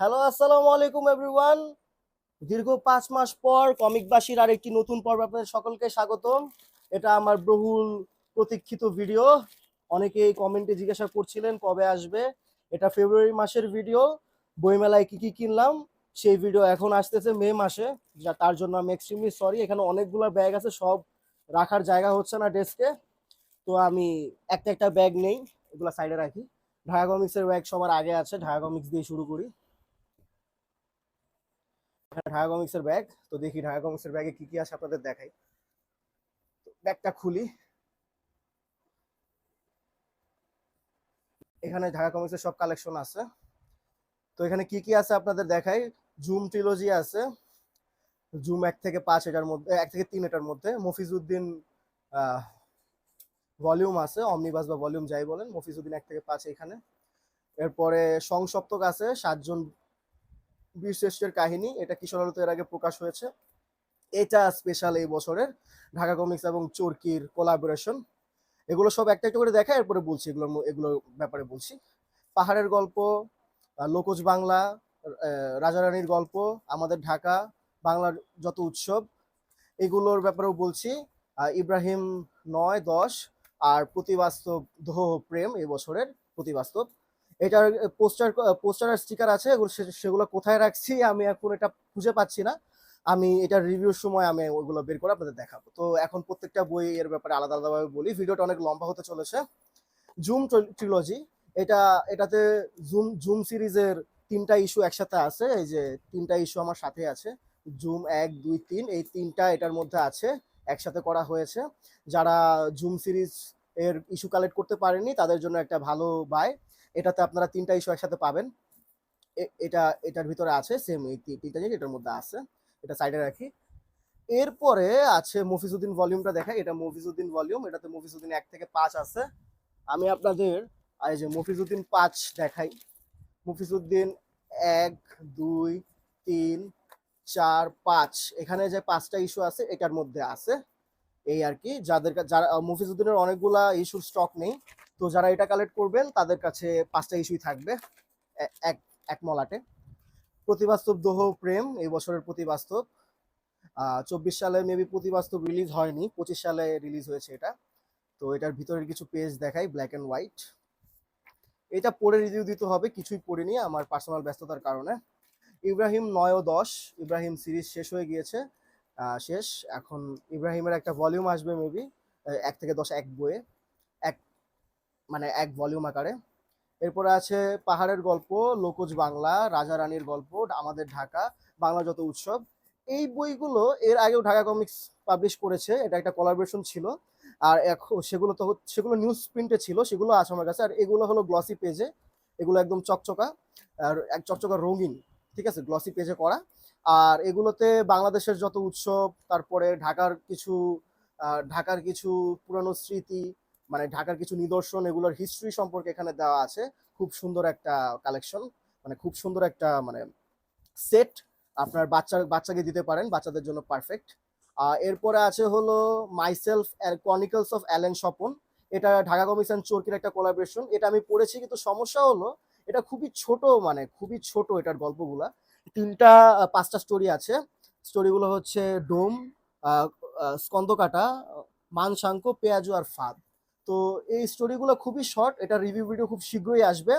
Hello আসসালামু আলাইকুম everyone দীর্ঘ পাঁচ মাস পর কমিকবাসীর আর একটি নতুন পর্ব আপনাদের সকলকে স্বাগতম। এটা আমার বহুল প্রতীক্ষিত ভিডিও। অনেকেই কমেন্টে জিজ্ঞাসা করছিলেন কবে আসবে। এটা ফেব্রুয়ারি মাসের ভিডিও। বইমেলায় কি কি কিনলাম, সেই ভিডিও এখন আসতেছে মে মাসে। যা তার জন্য আমি এক্সট্রিমলি সরি এখানে অনেকগুলো ব্যাগ আছে, সব রাখার জায়গা হচ্ছে না ডেস্কে তো আমি একটা একটা ব্যাগ নেই, এগুলো সাইডে রাখি। ঢাকা কমিক্সের ব্যাগ সবার আগে আছে ঢাকা কমিক্স দিয়ে শুরু করি। ঢাকা কমিক্সের ব্যাগ তো দেখি ঢাকা কমিক্সের ব্যাগে কি কি আছে আপনাদের দেখাই। ব্যাগটা খুলি। এখানে ঢাকা কমিক্সের সব কালেকশন আছে। তো এখানে কি কি আছে আপনাদের দেখাই? জুম ট্রিলজি আছে। জুম এক থেকে পাঁচ এটার মধ্যে, এক থেকে তিন এটার মধ্যে। মফিজউদ্দিন ভলিউম আছে। অমনিবাস বা ভলিউম যাই বলেন, মফিজউদ্দিন এক থেকে পাঁচ এখানে। এরপরে সংসপ্তক আছে, সাতজন বীর শ্রেষ্ঠের কাহিনী, এটা কিশোর আলোতে এর আগে প্রকাশ হয়েছে। এটা স্পেশাল এই বছরের ঢাকা কমিক্স এবং চরকির কোলাবোরেশন এগুলো সব একটা একটা করে দেখা, এরপরে বলছি এগুলোর এগুলোর ব্যাপারে বলছি। পাহাড়ের গল্প লোকজ বাংলা রাজা রানীর গল্প, আমাদের ঢাকা, বাংলার যত উৎসব, এগুলোর ব্যাপারেও বলছি। ইব্রাহিম নয় দশ আর প্রতিবাস্তব দোহ প্রেম এই বছরের প্রতিবাস্তব। এটার পোস্টার পোস্টার আর স্টিকার আছে সেগুলো কোথায় রাখছি, আমি এখন এটা খুঁজে পাচ্ছি না। আমি এটার রিভিউর সময় আমি ওইগুলো বের করে আপনাদের দেখাবো। তো এখন প্রত্যেকটা বই এর ব্যাপারে আলাদা আলাদাভাবে বলি। ভিডিওটা অনেক লম্বা হতে চলেছে। জুম ট্রিলজি এটা, এটাতে জুম জুম সিরিজের তিনটা ইস্যু একসাথে আছে। এই যে তিনটা ইস্যু আমার সাথে আছে। জুম এক, দুই, তিন, এই তিনটা এটার মধ্যে আছে, একসাথে করা হয়েছে। যারা জুম সিরিজ এর ইস্যু কালেক্ট করতে পারেনি তাদের জন্য একটা ভালো বাই এটাতে আপনারা তিনটা ইস্যু একসাথে পাবেন। এটা এটার ভিতরে আছে সেম এই তিনটা জিনিস এটার মধ্যে আছে। এটা সাইডে রাখি। এরপরে আছে মফিজউদ্দিন ভলিউমটা দেখা এটা মফিজউদ্দিন ভলিউম এটাতে মফিজউদ্দিন এক থেকে পাঁচ আছে। আমি আপনাদের এই যে মফিজউদ্দিন পাঁচ দেখাই। মফিজউদ্দিন এক দুই তিন চার পাঁচ। এখানে যে পাঁচটা ইস্যু আছে এটার মধ্যে আছে। এই আর কি যাদের যারা আহ, মফিজউদ্দিনের অনেকগুলা ইস্যুর স্টক নেই তো যারা এটা কালেক্ট করবেন তাদের কাছে পাঁচটা ইস্যুই থাকবে। এক এক মলাটে। প্রতিবাস্তব দোহ, প্রেম, এই বছরের প্রতিবাস্তব। চব্বিশ সালে মেবি প্রতিবাস্তব রিলিজ হয়নি, পঁচিশ সালে রিলিজ হয়েছে এটা। তো এটার ভিতরের কিছু পেজ দেখাই ব্ল্যাক অ্যান্ড হোয়াইট এটা পড়ে রিভিউ দিতে হবে, কিছুই পড়িনি আমার পার্সোনাল ব্যস্ততার কারণে। ইব্রাহিম নয় ও দশ, ইব্রাহিম সিরিজ শেষ হয়ে গিয়েছে শেষ। এখন ইব্রাহিমের একটা ভলিউম আসবে মেবি এক থেকে দশ এক বইয়ে। মানে এক ভলিউম আকারে। এরপরে আছে পাহাড়ের গল্প, লোকজ বাংলা, রাজা রানীর গল্প, আমাদের ঢাকা, বাংলা যত উৎসব। এই বইগুলো এর আগেও ঢাকা কমিক্স পাবলিশ করেছে, এটা একটা কোলাবোরেশন ছিল। আর এখন সেগুলো তো সেগুলো নিউজ প্রিন্টে ছিল, সেগুলো আছে আমার কাছে। আর এগুলো হলো গ্লসি পেজে এগুলো একদম চকচকা, আর এক চকচকা রঙিন, ঠিক আছে? গ্লসি পেজে করা। আর এগুলোতে বাংলাদেশের যত উৎসব, তারপরে ঢাকার কিছু ঢাকার কিছু পুরানো স্মৃতি মানে ঢাকার কিছু নিদর্শন এগুলোর হিস্ট্রি সম্পর্কে এখানে দেওয়া আছে। খুব সুন্দর একটা কালেকশন মানে খুব সুন্দর একটা মানে সেট আপনার বাচ্চা, বাচ্চাকে দিতে পারেন, বাচ্চাদের জন্য পারফেক্ট এরপরে আছে হলো myself chronicles of Allen Swapan এটা ঢাকা কমিশন চোরকির একটা কোলাবরেশন এটা আমি পড়েছি কিন্তু সমস্যা হলো, এটা খুবই ছোট মানে খুবই ছোট এটার গল্পগুলা। তিনটা পাঁচটা স্টোরি আছে। স্টোরিগুলো হচ্ছে ডোম স্কন্দকাটা মানসাঙ্ক, পেঁয়াজু আর ফাদ। তো এই স্টোরিগুলো খুবই শর্ট এটা রিভিউ ভিডিও খুব শীঘ্রই আসবে।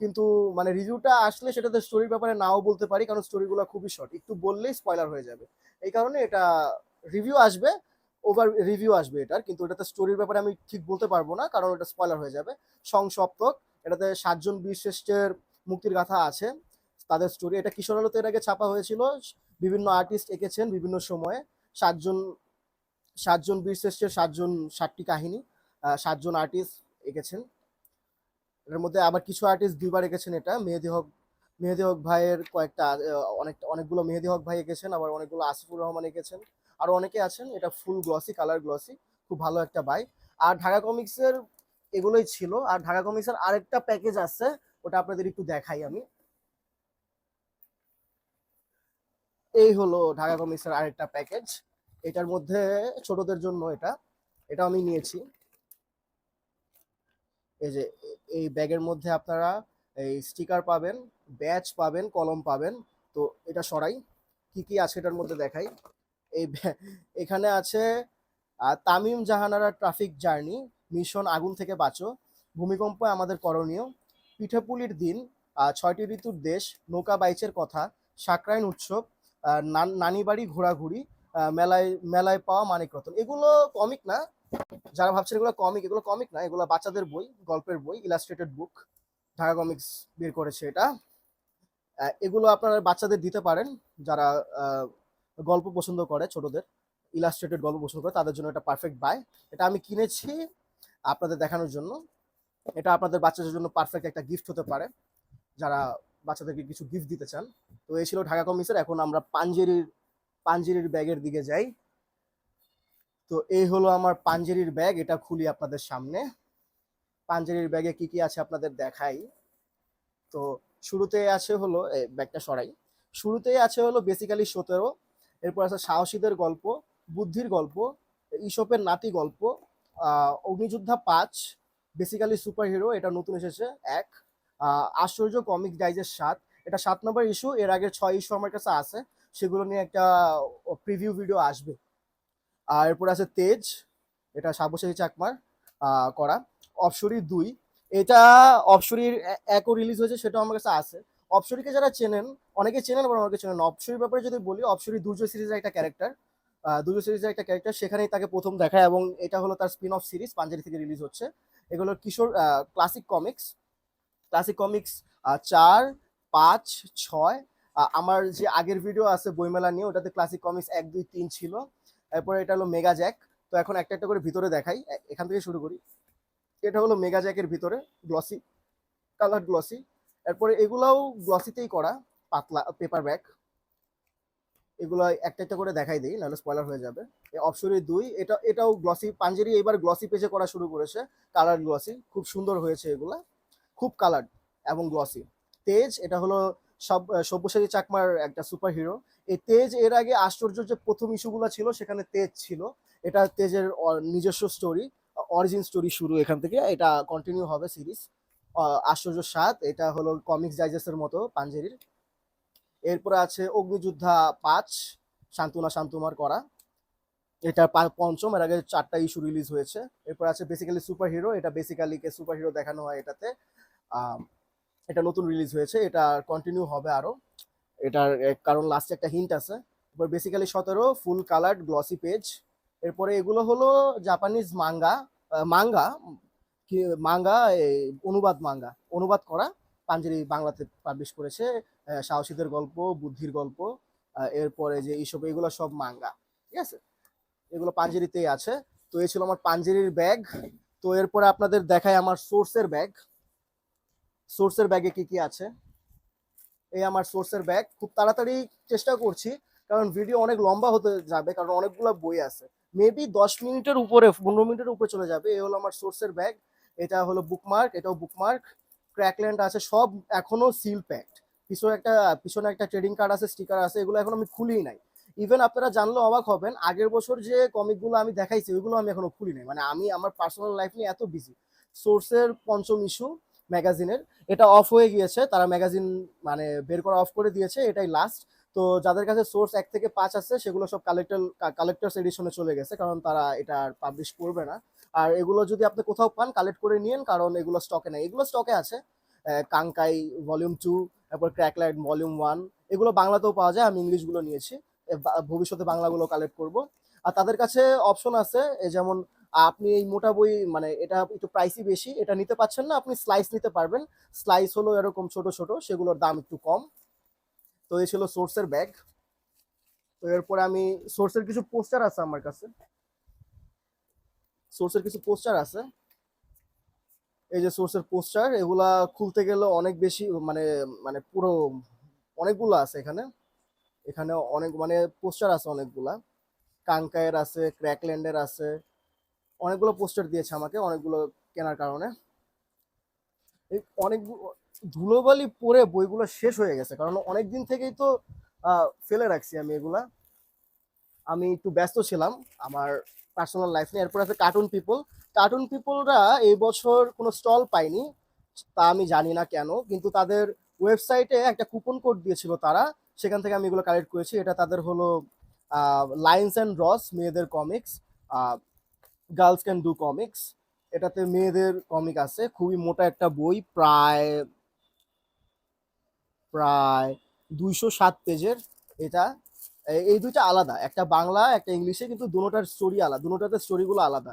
কিন্তু মানে রিভিউটা আসলে সেটাতে স্টোরির ব্যাপারে নাও বলতে পারি, কারণ স্টোরিগুলো খুবই শর্ট একটু বললেই স্পয়লার হয়ে যাবে। এই কারণে এটা রিভিউ আসবে ওভার রিভিউ আসবে এটার, কিন্তু এটাতে স্টোরির ব্যাপারে আমি ঠিক বলতে পারব না, কারণ এটা স্পয়লার হয়ে যাবে। সংসপ্তক, এটাতে সাতজন বীর শ্রেষ্ঠের মুক্তির গাথা আছে। তাদের স্টোরি এটা কিশোর আলোতে এর আগে ছাপা হয়েছিল। বিভিন্ন আর্টিস্ট এঁকেছেন বিভিন্ন সময়ে। সাতজন সাতজন বীর শ্রেষ্ঠের সাতজন সাতটি কাহিনী। সাতজন আর্টিস্ট এঁকেছেন। এর মধ্যে আবার কিছু আর্টিস্ট দুইবার এঁকেছেন এটা। মেহেদি হক মেহেদি হক ভাইয়ের কয়েকটা অনেক, অনেকগুলো মেহেদি হক ভাই এঁকেছেন, আবার অনেকগুলো আসিফুর রহমান এঁকেছেন। আরও অনেকে আছেন, এটা ফুল গ্লসি কালার গ্লসি খুব ভালো একটা বাই আর ঢাকা কমিক্সের এগুলোই ছিল। আর ঢাকা কমিক্সের আরেকটা প্যাকেজ আছে, ওটা আপনাদের একটু দেখাই আমি। এই হলো ঢাকা কমিক্সের আরেকটা প্যাকেজ এটার মধ্যে ছোটদের জন্য এটা। এটা আমি নিয়েছি। এই যে, এই ব্যাগের মধ্যে আপনারা এই স্টিকার পাবেন, ব্যাচ পাবেন, কলম পাবেন। তো এটা সরাই। কি কি আছে এটার মধ্যে দেখাই। এই এখানে আছে Tamim Jahanara traffic journey, mission আগুন থেকে বাঁচো, ভূমিকম্প আমাদের করণীয়, পিঠেপুলির দিন ছয়টি ঋতুর দেশ, নৌকা বাইচের কথা, সাকরাইন উৎসব নানি বাড়ি ঘোরাঘুরি মেলায় মেলায় পাওয়া মানিক রতন। এগুলো কমিক না যারা ভাবছেন এগুলো কমিক এগুলো কমিক না, এগুলো বাচ্চাদের বই, গল্পের বই ইলাস্ট্রেটেড বুক ঢাকা কমিক্স বের করেছে এটা। এগুলো আপনারা বাচ্চাদের দিতে পারেন, যারা গল্প পছন্দ করে ছোটদের ইলাস্ট্রেটেড গল্প পছন্দ করে, তাদের জন্য এটা পারফেক্ট বাই এটা আমি কিনেছি আপনাদের দেখানোর জন্য। এটা আপনাদের বাচ্চাদের জন্য পারফেক্ট একটা গিফট হতে পারে, যারা বাচ্চাদেরকে কিছু গিফট দিতে চান। তো এই ছিল ঢাকা কমিক্সের এখন আমরা পাঞ্জেরির পাঞ্জেরির ব্যাগের দিকে যাই। তো এই হলো আমার পাঞ্জেরির ব্যাগ এটা খুলি আপনাদের সামনে। পাঞ্জেরির ব্যাগে কি কি আছে আপনাদের দেখাই। তো শুরুতে আছে হলো ব্যাগটা সরাই। শুরুতেই আছে হলো বেসিক্যালি সতেরো, এরপর আছে সাহসীদের গল্প, বুদ্ধির গল্প, ইসপের নাতি গল্প অগ্নিযোদ্ধা পাঁচ বেসিক্যালি সুপার হিরো এটা নতুন এসেছে, এক। আশ্চর্য কমিক ডাইজের সাত। এটা সাত নম্বর ইস্যু এর আগে ছয় ইস্যু আমার কাছে আছে। সেগুলো নিয়ে একটা প্রিভিউ ভিডিও আসবে। আর এরপর আছে তেজ, এটা সাবশাহী চাকমার করা। অপসরি দুই, এটা অপসরির একও রিলিজ হয়েছে, সেটাও আমার কাছে আছে। অপসরিকে যারা চেনেন, অনেকে চেনেন, আবার অনেকে চেনেন। অপসরির ব্যাপারে যদি বলি অপসরি দুর্জয় সিরিজের একটা ক্যারেক্টার দুর্জয় সিরিজের একটা ক্যারেক্টার সেখানেই তাকে প্রথম দেখায় এবং এটা হলো তার স্পিন অফ সিরিজ পাঞ্জারি থেকে রিলিজ হচ্ছে। এগুলো Kishor classic comics classic comics চার, পাঁচ, ছয় আমার যে আগের ভিডিও আছে বইমেলা নিয়ে, ওটাতে ক্লাসিক কমিক্স এক, দুই, তিন ছিল। এরপরে এটা হলো মেগা জ্যাক তো এখন একটা একটা করে ভিতরে দেখাই। এখান থেকে শুরু করি। এটা হলো মেগা জ্যাকের ভিতরে গ্লসি কালার গ্লসি এরপরে এগুলাও গ্লসিতেই করা, পাতলা পেপার ব্যাগ এগুলো একটা একটা করে দেখাই দিই, নাহলে স্পয়লার হয়ে যাবে। অপসরি দুই, এটা, এটাও গ্লসি পাঞ্জেরি এবার গ্লসি পেজে করা শুরু করেছে কালার গ্লসি খুব সুন্দর হয়েছে এগুলা। খুব কালার এবং গ্লসি তেজ, এটা হলো সব সব্যসাচী চাকমার একটা সুপার হিরো এই তেজ এর আগে আশ্চর্য যে প্রথম ইস্যুগুলো ছিল, সেখানে তেজ ছিল। এটা তেজের নিজস্ব স্টোরি অরিজিন স্টোরি শুরু এখান থেকে। এটা কন্টিনিউ হবে সিরিজ আশ্চর্য সাত, এটা হলো কমিক্স ডাইজেস্টের মতো, পাঞ্জেরির। এরপরে আছে অগ্নিযোদ্ধা পাঁচ শান্তনা শান্তমার করা। এটা পঞ্চম, এর আগে চারটা ইস্যু রিলিজ হয়েছে। এরপর আছে বেসিক্যালি সুপার হিরো এটা বেসিক্যালি কে সুপার হিরো দেখানো হয় এটাতে। এটা নতুন রিলিজ হয়েছে, এটা কন্টিনিউ হবে আরও। এটার কারণ লাস্টে একটা হিন্ট আছে। এরপর বেসিক্যালি সতেরো ফুল কালার্ড গ্লসি পেজ এরপরে এগুলো হলো জাপানিজ মাঙ্গা মাঙ্গা মাঙ্গা অনুবাদ মাঙ্গা অনুবাদ করা পাঞ্জেরি বাংলাতে পাবলিশ করেছে সাহসীদের গল্প, বুদ্ধির গল্প এরপরে যে এইসব, এগুলো সব মাঙ্গা ঠিক আছে? এগুলো পাঞ্জেরিতেই আছে। তো এই ছিল আমার পাঞ্জেরির ব্যাগ তো এরপরে আপনাদের দেখায় আমার সোর্সের ব্যাগ সোর্সের ব্যাগে কি কি আছে? এই আমার সোর্সের ব্যাগ। খুব তাড়াতাড়ি চেষ্টা করছি, কারণ ভিডিও অনেক লম্বা হতে যাবে, কারণ অনেকগুলো বই আছে। মেবি দশ মিনিটের উপরে, পনেরো মিনিটের উপরে চলে যাবে। এই হলো আমার সোর্সের ব্যাগ। এটা হলো বুকমার্ক এটাও বুকমার্ক ক্র্যাকল্যান্ড আছে, সব এখনও সিল প্যাকড পিছনে একটা পিছনে একটা ট্রেডিং কার্ড আছে স্টিকার আছে, এগুলো এখন আমি খুলিই নাই। ইভেন আপনারা জানলে অবাক হবেন, আগের বছর যে কমিকগুলো আমি দেখাইছি, ওইগুলো আমি এখনও খুলি নাই। মানে আমি, আমার পার্সোনাল লাইফ নিয়ে এত বিজি সোর্সের পঞ্চম ইস্যু ম্যাগাজিনের। এটা অফ হয়ে গিয়েছে, তারা ম্যাগাজিন মানে বের করা অফ করে দিয়েছে, এটাই লাস্ট তো যাদের কাছে সোর্স এক থেকে পাঁচ আছে, সেগুলো সব কালেক্টর কালেক্টরস এডিশনে চলে গেছে, কারণ তারা এটা আর পাবলিশ করবে না। আর এগুলো যদি আপনি কোথাও পান কালেক্ট করে নিন কারণ এগুলো স্টকে নেই। এগুলো স্টকে আছে। কাঙ্কাই ভলিউম টু তারপর ক্র্যাকলাইট ভলিউম ওয়ান এগুলো বাংলাতেও পাওয়া যায়, আমি ইংলিশগুলো নিয়েছি। ভবিষ্যতে বাংলাগুলো কালেক্ট করব। আর তাদের কাছে অপশন আছে যেমন আপনি এই মোটা বই মানে এটা একটু প্রাইসই বেশি, এটা নিতে পারছেন না, আপনি স্লাইস নিতে পারবেন। স্লাইস হলো এরকম ছোট ছোট, সেগুলোর দাম একটু কম। তো এই ছিল সোর্সের ব্যাগ তো এরপরে আমি সোর্সের কিছু পোস্টার আছে আমার কাছে। সোর্সের কিছু পোস্টার আছে। এই যে সোর্সের পোস্টার এগুলা খুলতে গেলে অনেক বেশি মানে মানে পুরো অনেকগুলো আছে এখানে। এখানে অনেক মানে পোস্টার আছে অনেকগুলা। কাঙ্কায়ের আছে ক্র্যাকল্যান্ডের আছে। অনেকগুলো পোস্টার দিয়েছে আমাকে, অনেকগুলো কেনার কারণে। এই অনেক ধুলোবালি পরে বইগুলো শেষ হয়ে গেছে, কারণ অনেক দিন থেকেই তো ফেলে রাখছি আমি এগুলা। আমি একটু ব্যস্ত ছিলাম, আমার পার্সোনাল লাইফ নিয়ে, এরপর আছে কার্টুন পিপল কার্টুন পিপলরা এই বছর কোনো স্টল পায়নি, তা আমি জানি না কেন, কিন্তু তাদের ওয়েবসাইটে একটা কুপন কোড দিয়েছিল তারা, সেখান থেকে আমি এগুলো কালেক্ট করেছি। এটা তাদের হলো লাইন্স অ্যান্ড রস মেয়েদের comics girls can do comics. এটাতে মেয়েদের কমিক আছে। খুবই মোটা একটা বই, প্রায় প্রায় দুইশো সাত পেজের এটা। এই দুইটা আলাদা। একটা বাংলা, একটা ইংলিশে, কিন্তু দুটোটার স্টোরি আলাদা দুটোটাতে স্টোরিগুলো আলাদা।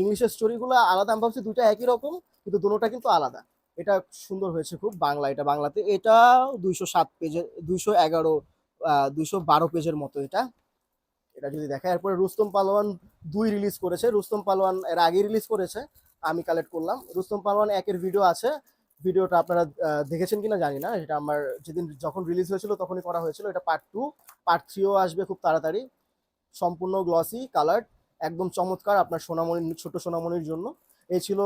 ইংলিশের স্টোরিগুলো আলাদা, আমি ভাবছি দুইটা একই রকম, কিন্তু দুটোটা কিন্তু আলাদা। এটা সুন্দর হয়েছে খুব বাংলা, এটা বাংলাতে। এটা দুইশো সাত পেজের, দুইশো এগারো দুইশো বারো পেজের মতো এটা। এটা যদি দেখা এরপরে রুস্তম পালোয়ান দুই রিলিজ করেছে। রুস্তম পালোয়ান এর আগে রিলিজ করেছে। আমি কালেক্ট করলাম। রুস্তম পালোয়ান একের ভিডিও আছে। ভিডিওটা আপনারা দেখেছেন কিনা জানি না। এটা আমার যেদিন যখন রিলিজ হয়েছিল তখনই করা হয়েছিল। এটা পার্ট টু পার্ট থ্রিও আসবে খুব তাড়াতাড়ি। সম্পূর্ণ গ্লসি কালার একদম চমৎকার আপনার সোনামণি ছোট সোনামণির জন্য। এই ছিল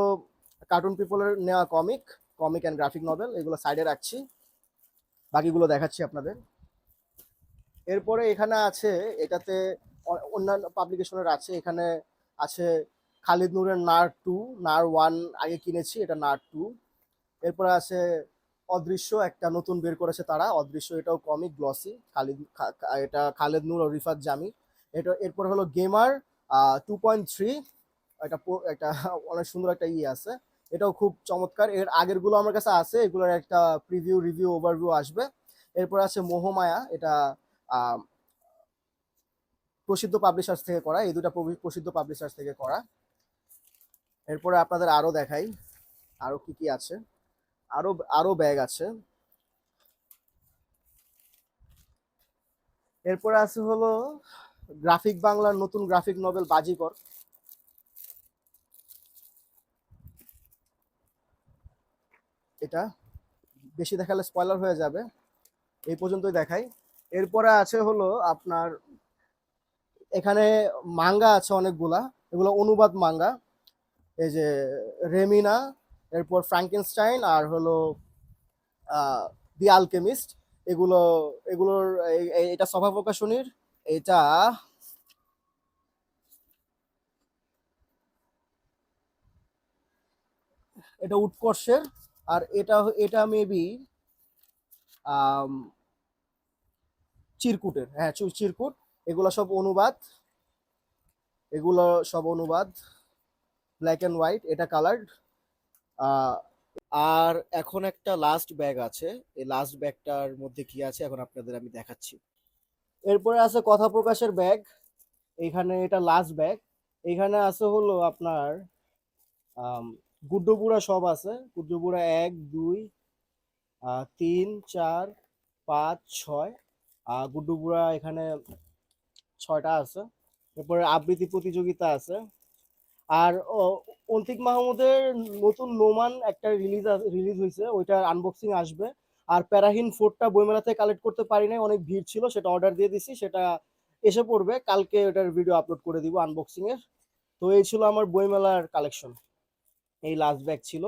কার্টুন পিপলের নেওয়া comic comic and graphic novel এগুলো সাইডে রাখছি। বাকিগুলো দেখাচ্ছি আপনাদের। এরপরে এখানে আছে, এটাতে অন্যান্য পাবলিকেশনের আছে, এখানে আছে খালিদ নূরের নার টু, নার ওয়ান আগে কিনেছি, এটা নার টু। এরপরে আছে অদৃশ্য, একটা নতুন বের করেছে তারা, অদৃশ্য এটাও কমিক গ্লসি খালিদ এটা খালেদ নূর ও রিফাত জামি এটা, এরপর হলো গেমার টু পয়েন্ট থ্রি এটা একটা অনেক সুন্দর একটা ইয়ে আছে। এটাও খুব চমৎকার, এর আগেরগুলো আমার কাছে আছে, এগুলোর একটা প্রিভিউ রিভিউ ওভারভিউ আসবে। এরপর আছে মোহমায়া, এটা প্রসিদ্ধ পাবলিশার্স থেকে করা, এই দুটা প্রসিদ্ধ পাবলিশার্স থেকে করা। এরপরে আপনাদের আরও দেখাই, আরও কি কি আছে। আরও আরও ব্যাগ আছে। এরপরে আছে হলো গ্রাফিক বাংলার নতুন গ্রাফিক নভেল বাজিকর। এটা বেশি দেখালে স্পয়লার হয়ে যাবে। এই পর্যন্তই দেখাই। এরপরে আছে হলো আপনার, এখানে মাঙ্গা আছে অনেকগুলা, এগুলো অনুবাদ মাঙ্গা। এই যে রেমিনা, এরপর ফ্র্যাঙ্কেনস্টাইন আর হলো দি আলকেমিস্ট। এগুলো, এগুলোর এটা সভা প্রকাশনীর এটা এটা উৎকর্ষের, আর এটা এটা মেবি চিরকুটের হ্যাঁ চিরকুট, এগুলো সব অনুবাদ, এগুলো সব অনুবাদ ব্ল্যাক অ্যান্ড হোয়াইট এটা কালার্ড আর এখন একটা লাস্ট ব্যাগ আছে, এই লাস্ট ব্যাগটার মধ্যে কি আছে এখন আপনাদের আমি দেখাচ্ছি। এরপরে আছে কথা প্রকাশের ব্যাগ এখানে এটা লাস্ট ব্যাগ এখানে আছে হলো আপনার গুড্ডুপুরা সব আছে গুড্ডুপুরা এক, দুই তিন, চার, পাঁচ, ছয় গুড্ডুপুরা এখানে ছয়টা আছে। এরপরে আবৃত্তি প্রতিযোগিতা আছে। আর অন্তিক মাহমুদের নতুন নোমান একটা রিলিজ রিলিজ হয়েছে ওইটার আনবক্সিং আসবে। আর প্যারাহিন ফোরটা বইমেলা থেকে কালেক্ট করতে পারি নাই। অনেক ভিড় ছিল, সেটা অর্ডার দিয়ে দিছি। সেটা এসে পড়বে। কালকে ওটার ভিডিও আপলোড করে দিব আনবক্সিং এর। তো এই ছিল আমার বইমেলার কালেকশন এই লাস্ট ব্যাগ ছিল।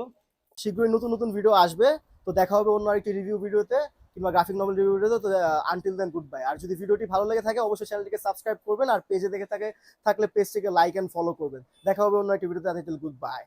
শীঘ্রই নতুন নতুন ভিডিও আসবে। তো দেখা হবে অন্য আরেকটি রিভিউ ভিডিওতে কিংবা গ্রাফিক নভেল রিভিউ তো আনটিল দেন গুড বাই আর যদি ভিডিওটি ভালো লেগে থাকে, অবশ্যই চ্যানেলটিকে সাবস্ক্রাইব করবেন আর পেজে দেখে থাকে, থাকলে পেজটিকে লাইক অ্যান্ড ফলো করবেন। দেখা হবে অন্য একটি ভিডিওতে আনটিল গুড বাই